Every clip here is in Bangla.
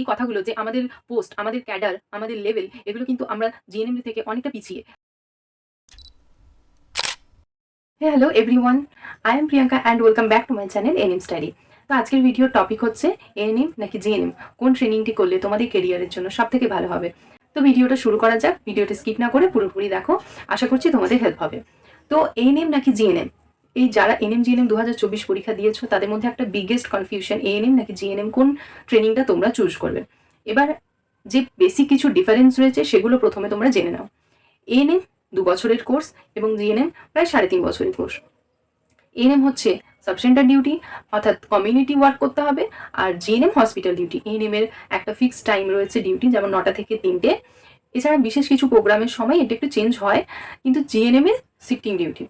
এই কথাগুলো যে আমাদের পোস্ট, আমাদের ক্যাডার, আমাদের লেভেল, এগুলো কিন্তু আমরা জিএনএম থেকে অনেকটা পিছিয়ে। Hello everyone I am Priyanka and welcome back to my channel NM study তো আজকের ভিডিওর টপিক হচ্ছে এএনএম নাকি জিএনএম কোন ট্রেনিংটি করলে তোমাদের কেরিয়ারের জন্য সব থেকে ভালো হবে? তো ভিডিওটা শুরু করা যাক। ভিডিওটা স্কিপ না করে পুরোপুরি দেখো। আশা করছি তোমাদের হেল্প হবে। তো এএনএম নাকি জিএনএম এই যারা এনএম, জিএনএম দু হাজার চব্বিশ পরীক্ষা দিয়েছ, তাদের মধ্যে একটা বিগেস্ট কনফিউশন এএনএম নাকি জিএনএম কোন ট্রেনিংটা তোমরা চুজ করবে? এবার যে বেসিক কিছু ডিফারেন্স রয়েছে, সেগুলো প্রথমে তোমরা জেনে নাও। এএনএম দু বছরের কোর্স এবং জিএনএম প্রায় সাড়ে তিন বছরের কোর্স এএনএম হচ্ছে সাবসেন্টার ডিউটি অর্থাৎ কমিউনিটি ওয়ার্ক করতে হবে, আর জিএনএম হসপিটাল ডিউটি এএনএম এর একটা ফিক্সড টাইম রয়েছে ডিউটি যেমন নটা থেকে তিনটে। এছাড়া বিশেষ কিছু প্রোগ্রামের সময় এটা একটু চেঞ্জ হয়, কিন্তু জিএনএম এর শিফটিং ডিউটি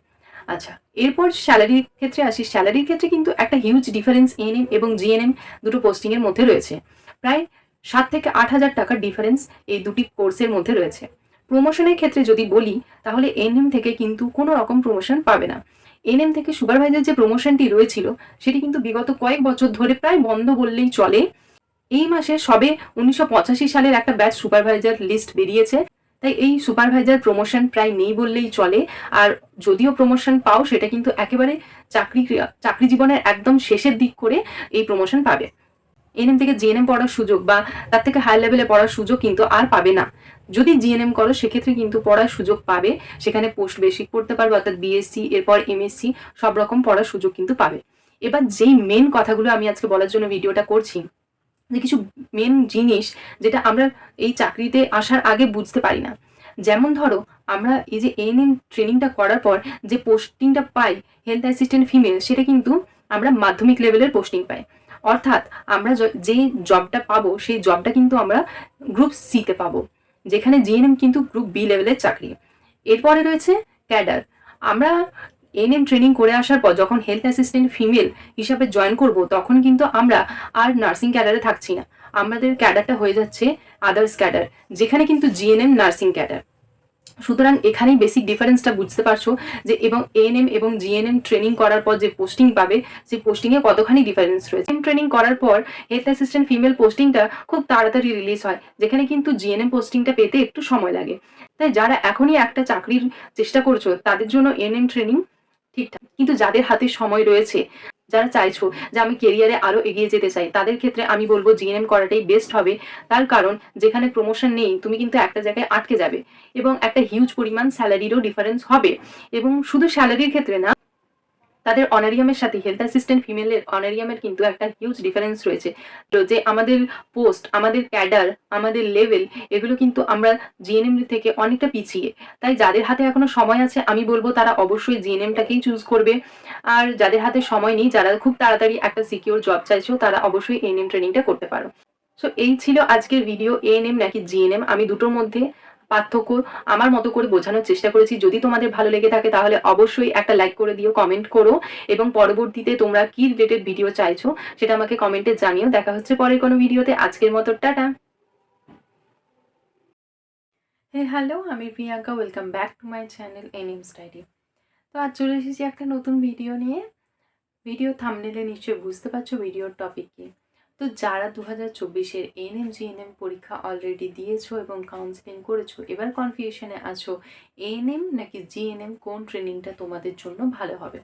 আচ্ছা এরপর স্যালারির ক্ষেত্রে আসি। স্যালারির ক্ষেত্রে কিন্তু একটা হিউজ ডিফারেন্স এএনএম এবং জিএনএম দুটো পোস্টিংয়ের মধ্যে রয়েছে। প্রায় সাত থেকে আট হাজার টাকার ডিফারেন্স এই দুটি কোর্সের মধ্যে রয়েছে। প্রমোশনের ক্ষেত্রে যদি বলি, তাহলে এনএম থেকে কিন্তু কোনো রকম প্রমোশন পাবে না। এনএম থেকে সুপারভাইজার যে প্রমোশনটি রয়েছিল, সেটি কিন্তু বিগত কয়েক বছর ধরে প্রায় বন্ধ বললেই চলে। এই মাসে সবে উনিশশো পঁচাশি সালের একটা ব্যাচ সুপারভাইজার লিস্ট বেরিয়েছে। তাই এই সুপারভাইজার প্রমোশন প্রায় নেই বললেই চলে। আর যদিও প্রমোশন পাও, সেটা কিন্তু একেবারে চাকরি চাকরি জীবনের একদম শেষের দিক করে এই প্রমোশন পাবে। এনএম থেকে জিএনএম পড়ার সুযোগ বা তার থেকে হাই লেভেলে পড়ার সুযোগ কিন্তু আর পাবে না। যদি জিএনএম করো, সেক্ষেত্রে কিন্তু পড়ার সুযোগ পাবে। সেখানে পোস্ট বেসিক পড়তে পারবে, অর্থাৎ বিএসসি এরপর এমএসসি সব রকম পড়ার সুযোগ কিন্তু পাবে। এবার যেই মেন কথাগুলো আমি আজকে বলার জন্য ভিডিওটা করছি যে কিছু মেন জিনিস যেটা আমরা এই চাকরিতে আসার আগে বুঝতে পারি না। যেমন ধরো, আমরা এই যে এন এএনএম ট্রেনিংটা করার পর যে পোস্টিংটা পাই হেলথ অ্যাসিস্ট্যান্ট ফিমেল সেটা কিন্তু আমরা মাধ্যমিক লেভেলের পোস্টিং পাই। অর্থাৎ আমরা যে জবটা পাবো, সেই জবটা কিন্তু আমরা গ্রুপ সিতে পাবো, যেখানে জিএনএম কিন্তু গ্রুপ বি লেভেলের চাকরি। এরপরে রয়েছে ক্যাডার আমরা এনএম ট্রেনিং করে আসার পর যখন হেলথ অ্যাসিস্ট্যান্ট ফিমেল হিসাবে জয়েন করব, তখন কিন্তু আমরা আর নার্সিং ক্যাডারে থাকছি না। আমাদের ক্যাডারটা হয়ে যাচ্ছে আদার্স ক্যাডার যেখানে কিন্তু জিএনএম নার্সিং ক্যাডার সুতরাং এখানেই বেসিক ডিফারেন্সটা বুঝতে পারছ যে এবং এএনএম এবং জিএনএম ট্রেনিং করার পর যে পোস্টিং পাবে সেই পোস্টিংয়ে কতখানি ডিফারেন্স রয়েছে। ট্রেনিং করার পর হেলথ অ্যাসিস্ট্যান্ট ফিমেল পোস্টিংটা খুব তাড়াতাড়ি রিলিজ হয়, যেখানে কিন্তু জিএনএম পোস্টিংটা পেতে একটু সময় লাগে। তাই যারা এখনই একটা চাকরির চেষ্টা করছ, তাদের জন্য এএনএম ট্রেনিং ঠিকঠাক। কিন্তু যাদের হাতে সময় রয়েছে, যারা চাইছো যে আমি কেরিয়ারে আরও এগিয়ে যেতে চাই, তাদের ক্ষেত্রে আমি বলব জিএনএম করাটাই বেস্ট হবে। তার কারণ, যেখানে প্রমোশন নেই, তুমি কিন্তু একটা জায়গায় আটকে যাবে এবং একটা হিউজ পরিমাণ স্যালারিরও ডিফারেন্স হবে। এবং শুধু স্যালারির ক্ষেত্রে না তাদের অনারিয়ামের সাথে হেলথ অ্যাসিস্ট্যান্ট ফিমেলের অনারিয়ামের কিন্তু একটা হিউজ ডিফারেন্স রয়েছে। তো যে আমাদের পোস্ট আমাদের ক্যাডার আমাদের লেভেল এগুলো কিন্তু আমরা জিএনএম থেকে অনেকটা পিছিয়ে। তাই যাদের হাতে এখনও সময় আছে, আমি বলব তারা অবশ্যই জিএনএমটাকেই চুজ করবে। আর যাদের হাতে সময় নেই, যারা খুব তাড়াতাড়ি একটা সিকিউর জব চাইছো তারা অবশ্যই এএনএম ট্রেনিংটা করতে পারো। সো এই ছিল আজকের ভিডিও এএনএম নাকি জিএনএম আমি দুটোর মধ্যে পার্থক্য আমার মতো করে বোঝানোর চেষ্টা করেছি। যদি তোমাদের ভালো লেগে থাকে তাহলে অবশ্যই একটা লাইক করে দিও কমেন্ট করো এবং পরবর্তীতে তোমরা কি রিলেটেড ভিডিও চাইছো সেটা আমাকে কমেন্টে জানিও। দেখা হচ্ছে পরের কোনো ভিডিওতে আজকের মতো টাটা। হে হ্যালো আমি Priyanka. Welcome back to my channel NM study তো আজ চলে এসেছি একটা নতুন ভিডিও নিয়ে। ভিডিও থামনেলে নিশ্চয়ই বুঝতে পারছ ভিডিওর টপিক কি। তো যারা দু হাজার চব্বিশের এনএম জিএনএম পরীক্ষা অলরেডি দিয়েছ এবং কাউন্সিলিং করেছ, এবার কনফিউশনে আছো এএনএম নাকি জিএনএম কোন ট্রেনিংটা তোমাদের জন্য ভালো হবে?